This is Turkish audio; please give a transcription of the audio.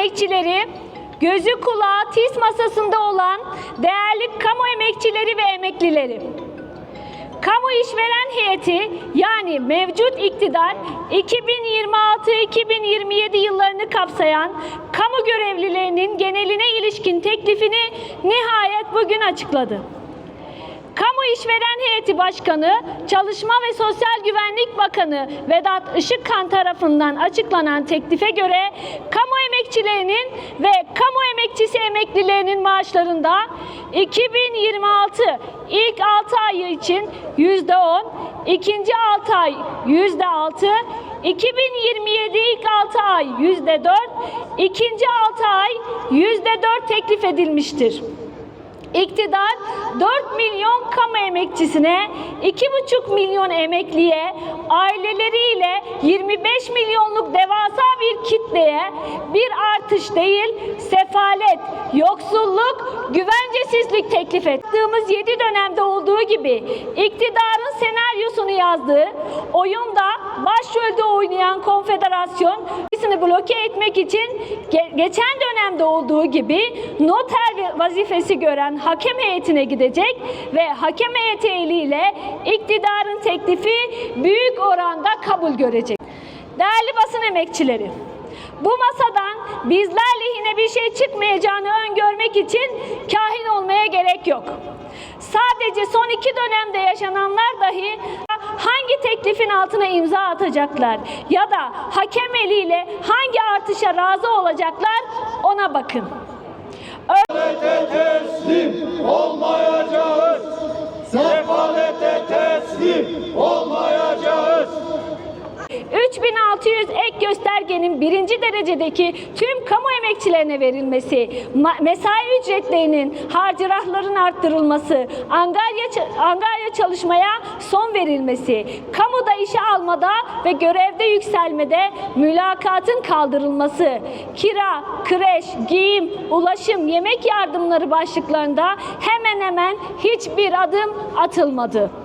emekçileri, gözü kulağı tiz masasında olan değerli kamu emekçileri ve emeklileri. Kamu işveren heyeti yani mevcut iktidar 2026-2027 yıllarını kapsayan kamu görevlilerinin geneline ilişkin teklifini nihayet bugün açıkladı. Kamu İşveren Heyeti Başkanı, Çalışma ve Sosyal Güvenlik Bakanı Vedat Işıkkan tarafından açıklanan teklife göre kamu emekçilerinin ve kamu emekçisi emeklilerinin maaşlarında 2026 ilk 6 ayı için %10, ikinci 6 ay %6, 2027 ilk 6 ay %4, ikinci 6 ay %4 teklif edilmiştir. İktidar 4 milyon kamu emekçisine, 2,5 milyon emekliye, aileleriyle 25 milyonluk devasa kitleye bir artış değil, sefalet, yoksulluk, güvencesizlik teklif ettiğimiz 7 dönemde olduğu gibi iktidarın senaryosunu yazdığı, oyunda başrolde oynayan konfederasyon birisini bloke etmek için ge- geçen dönemde olduğu gibi noter vazifesi gören hakem heyetine gidecek ve hakem heyeti eliyle iktidarın teklifi büyük oranda kabul görecek. Değerli basın emekçileri, bu masadan bizler lehine bir şey çıkmayacağını öngörmek için kahin olmaya gerek yok. Sadece son iki dönemde yaşananlar dahi hangi teklifin altına imza atacaklar ya da hakem eliyle hangi artışa razı olacaklar ona bakın. teslim olmayacağız. Sefalete teslim olmayacağız. 3600 ek göstergenin birinci derecedeki tüm kamu emekçilerine verilmesi, mesai ücretlerinin harcırahların arttırılması, angarya, angarya çalışmaya son verilmesi, kamuda işe almada ve görevde yükselmede mülakatın kaldırılması, kira, kreş, giyim, ulaşım, yemek yardımları başlıklarında hemen hemen hiçbir adım atılmadı.